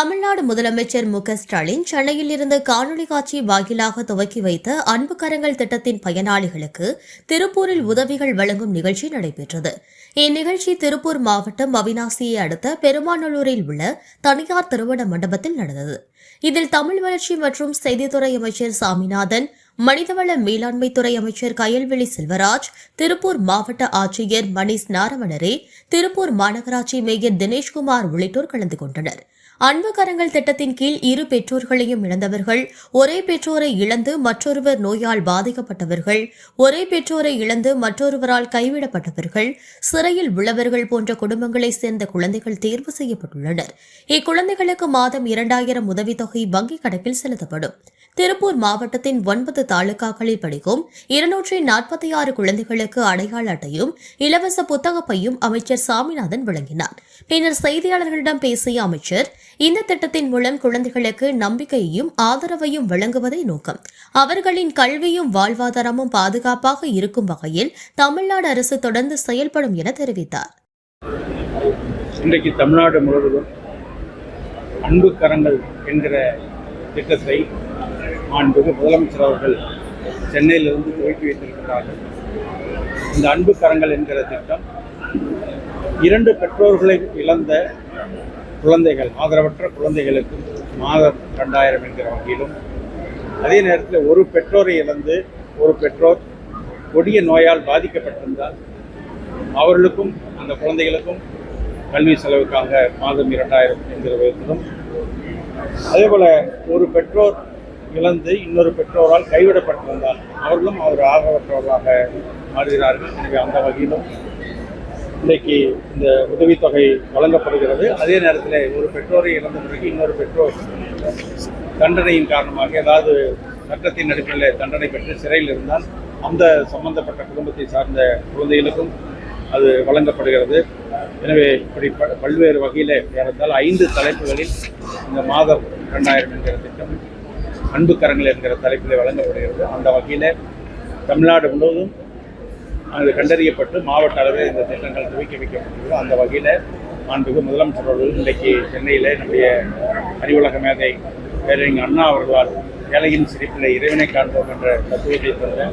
தமிழ்நாடு முதலமைச்சர் மு க ஸ்டாலின் சென்னையில் இருந்து காணொலி காட்சி வாயிலாக துவக்கி வைத்த அன்பு கரங்கள் திட்டத்தின் பயனாளிகளுக்கு திருப்பூரில் உதவிகள் வழங்கும் நிகழ்ச்சி நடைபெற்றது. இந்நிகழ்ச்சி திருப்பூர் மாவட்டம் அவினாசியை அடுத்த பெருமாநல்லூரில் உள்ள தனியார் திருமண மண்டபத்தில் நடந்தது. இதில் தமிழ் வளர்ச்சி மற்றும் செய்தித்துறை அமைச்சர் சாமிநாதன் மனிதவள மேலாண்மைத்துறை அமைச்சர் கயல்வெளி செல்வராஜ் திருப்பூர் மாவட்ட ஆட்சியர் மணிஷ் நாரவணரே திருப்பூர் மாநகராட்சி மேயர் தினேஷ்குமார் உள்ளிட்டோர் கலந்து கொண்டனர். அன்பு கரங்கள் திட்டத்தின் கீழ் இரு பெற்றோர்களையும் இழந்தவர்கள் ஒரே பெற்றோரை இழந்து மற்றொருவர் நோயால் பாதிக்கப்பட்டவர்கள் ஒரே பெற்றோரை இழந்து மற்றொருவரால் கைவிடப்பட்டவர்கள் சிறையில் உள்ளவர்கள் போன்ற குடும்பங்களைச் சேர்ந்த குழந்தைகள் தேர்வு செய்யப்பட்டுள்ளனர். இக்குழந்தைகளுக்கு மாதம் இரண்டாயிரம் உதவித்தொகை வங்கிக் கணக்கில் செலுத்தப்படும். திருப்பூர் மாவட்டத்தின் ஒன்பது தாலுகாக்களில் படிக்கும் இருநூற்றி நாற்பத்தி ஆறு குழந்தைகளுக்கு அடையாள அட்டையும் இலவச புத்தகப்பையும் அமைச்சர் சாமிநாதன் வழங்கினார். பின்னர் செய்தியாளர்களிடம் பேசிய அமைச்சர் இந்த திட்டத்தின் மூலம் குழந்தைகளுக்கு நம்பிக்கையையும் ஆதரவையும் வழங்குவதே நோக்கம். அவர்களின் கல்வியும் வாழ்வாதாரமும் பாதுகாப்பாக இருக்கும் வகையில் தமிழ்நாடு அரசு தொடர்ந்து செயல்படும் என தெரிவித்தார். இன்றைக்கு தமிழ்நாடு முழுவதும் அன்பு கரங்கள் என்கிற திட்டத்தை மாண்புமிகு முதலமைச்சர் அவர்கள் சென்னையிலிருந்து துவக்கி வைத்திருக்கிறார்கள். இந்த அன்பு கரங்கள் என்கிற திட்டம் இரண்டு பெற்றோர்களை இழந்த குழந்தைகள் ஆதரவற்ற குழந்தைகளுக்கு மாதம் ரெண்டாயிரம் என்கிற வகையிலும் அதே நேரத்தில் ஒரு பெற்றோரை இழந்து ஒரு பெற்றோர் கொடிய நோயால் பாதிக்கப்பட்டிருந்தால் அவர்களுக்கும் அந்த குழந்தைகளுக்கும் கல்வி செலவுக்காக மாதம் இரண்டாயிரம் என்கிற விதத்திலும் அதேபோல் ஒரு பெற்றோர் இழந்து இன்னொரு பெற்றோரால் கைவிடப்பட்டிருந்தால் அவர்களும் அவர் ஆதரவற்றவர்களாக மாறுகிறார்கள். எனவே அந்த வகையிலும் இன்றைக்கு இந்த உதவித்தொகை வழங்கப்படுகிறது. அதே நேரத்தில் ஒரு பெற்றோரை இழந்த பிறகு இன்னொரு பெற்றோர் தண்டனையின் காரணமாக ஏதாவது சட்டத்தின் அடிப்படையில் தண்டனை பெற்று சிறையில் இருந்தால் அந்த சம்பந்தப்பட்ட குடும்பத்தை சார்ந்த குழந்தைகளுக்கும் அது வழங்கப்படுகிறது. எனவே இப்படி ப- பல்வேறு வகையில் ஏறத்தால் ஐந்து தலைப்புகளில் இந்த மாதம் ரெண்டாயிரம் என்கிற திட்டம் அன்பு கரங்கள் என்கிற தலைப்பில் வழங்கப்படுகிறது. அந்த வகையில் தமிழ்நாடு முழுவதும் அது கண்டறியப்பட்டு மாவட்ட அளவில் இந்த திட்டங்கள் துவக்கி வைக்கப்பட்டுள்ளது அந்த வகையில் மாண்புமிகு முதலமைச்சர் அவர்கள் இன்றைக்கு சென்னையில் நம்முடைய அறிவுலக மேதை பேரறிஞர் அண்ணா அவர்களால் ஏழையின் சிரிப்பில் இறைவனை காண்போம் என்ற தத்துவத்தை தந்த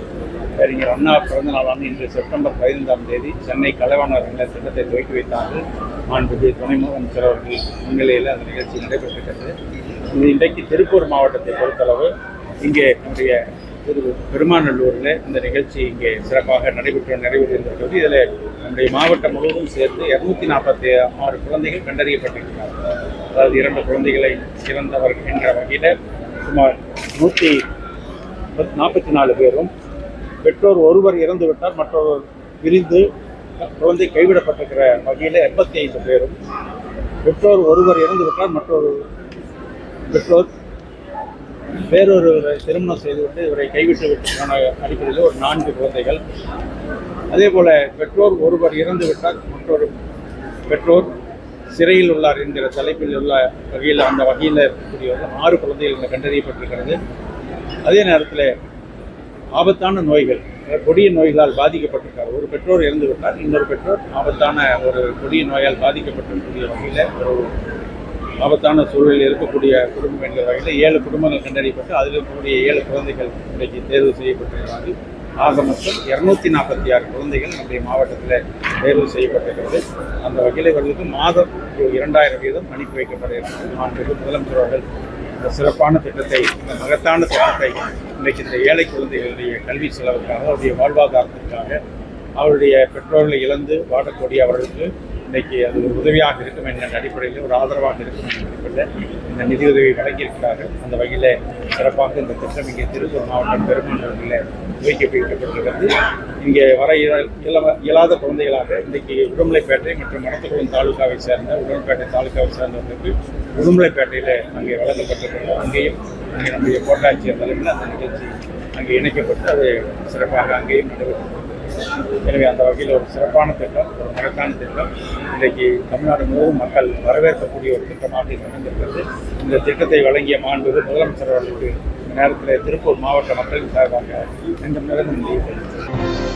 பேரறிஞர் அண்ணா பிறந்த நாளான இன்று செப்டம்பர் பதினைந்தாம் தேதி சென்னை கலைவாணர் என்ற திட்டத்தை துவக்கி வைத்தார்கள். மாண்புமிகு துணை முதலமைச்சர் அவர்கள் முன்னிலையில் அந்த நிகழ்ச்சி நடைபெற்றிருக்கிறது. இன்றைக்கு திருப்பூர் மாவட்டத்தை பொறுத்தளவு இங்கே நம்முடைய திரு பெருமாநல்லூரில் இந்த நிகழ்ச்சி இங்கே சிறப்பாக நடைபெற்று நிறைவேறியிருக்கிறது இதில் நம்முடைய மாவட்டம் முழுவதும் சேர்த்து இரநூத்தி நாற்பத்தி ஆறு குழந்தைகள் கண்டறியப்பட்டிருக்கிறார்கள். அதாவது இரண்டு குழந்தைகளை இறந்தவர் என்ற வகையில் சுமார் நூற்றி நாற்பத்தி நாலு பேரும் பெற்றோர் ஒருவர் இறந்துவிட்டால் மற்றொரு மற்றொருவர் பிரிந்து குழந்தை கைவிடப்பட்டிருக்கிற வகையில் எண்பத்தி ஐந்து பேரும் பெற்றோர் ஒருவர் இறந்துவிட்டால் மற்றொரு பெற்றோர் வேறொருவரை திருமணம் செய்து கொண்டு இவரை கைவிட்டு விட்டு அடிப்படையில் ஒரு நான்கு குழந்தைகள். அதே போல பெற்றோர் ஒருவர் இறந்து விட்டால் மற்றொரு பெற்றோர் சிறையில் உள்ளார் என்கிற தலைப்பில் உள்ள வகையில் அந்த வகையில் இருக்கக்கூடிய ஆறு குழந்தைகள் இங்கே கண்டறியப்பட்டிருக்கிறது. அதே நேரத்தில் ஆபத்தான நோய்கள் கொடிய நோய்களால் பாதிக்கப்பட்டிருக்கார். ஒரு பெற்றோர் இறந்து விட்டார் இன்னொரு பெற்றோர் ஆபத்தான ஒரு கொடிய நோயால் பாதிக்கப்பட்டிருக்கக்கூடிய வகையில் ஒரு ஆபத்தான சூழலில் இருக்கக்கூடிய குடும்பம் என்கிற வகையில் ஏழு குடும்பங்கள் கண்டறியப்பட்டு அதில் இருக்கக்கூடிய ஏழு குழந்தைகள் இன்றைக்கு தேர்வு செய்யப்பட்டிருக்கிறார்கள் ஆக மொத்தம் இரநூத்தி நாற்பத்தி ஆறு குழந்தைகள் நம்முடைய மாவட்டத்தில் தேர்வு செய்யப்பட்டிருக்கிறது. அந்த வகையில் இவர்களுக்கு மாதம் ஒரு இரண்டாயிரம் வீதம் அனுப்பி வைக்கப்படுகிறது மாண்புமிகு முதலமைச்சர் அவர்கள் இந்த சிறப்பான திட்டத்தை இந்த மகத்தான திட்டத்தை இன்றைக்கு இந்த ஏழை குழந்தைகளுடைய கல்வி செலவுக்காக அவருடைய வாழ்வாதாரத்திற்காக அவருடைய பெற்றோர்களை இழந்து வாழக்கூடிய அவர்களுக்கு இன்றைக்கி அது ஒரு உதவியாக இருக்கும் என்ற அடிப்படையில் ஒரு ஆதரவாக இருக்கும் என்ற அடிப்படையில் இந்த நிதியுதவி வழங்கியிருக்கிறார்கள். அந்த வகையில் சிறப்பாக இந்த திட்டம் இங்கே திருப்பூர் மாவட்டம் பெருமாண்டத்தில் துவக்கி இங்கே வர இயல- இயலாத குழந்தைகளாக இன்றைக்கு உடுமலைப்பேட்டை மற்றும் மணத்துக்குளம் தாலுகாவை சேர்ந்த உடுமலைப்பேட்டை தாலுகாவை சேர்ந்தவர்களுக்கு உடுமலைப்பேட்டையில் அங்கே வழங்கப்பட்டிருக்கிறது. அங்கேயும் அங்கே நம்முடைய கோட்டாட்சியர் தலைமையில் அந்த நிகழ்ச்சி அங்கே இணைக்கப்பட்டு அது சிறப்பாக அங்கேயும் நடைபெற்றது எனவே அந்த வகையில் ஒரு சிறப்பான திட்டம் ஒரு மகத்தான திட்டம். இன்றைக்கு தமிழ்நாடு முழுவதும் மக்கள் வரவேற்கக்கூடிய ஒரு திட்டமாக இது அமைந்திருக்கிறது. இந்த திட்டத்தை வழங்கிய மாண்புமிகு முதலமைச்சர் அவர்களுக்கு நேரத்தில் திருப்பூர் மாவட்ட மக்களின் சார்பாக இந்த நேரம் முடிவு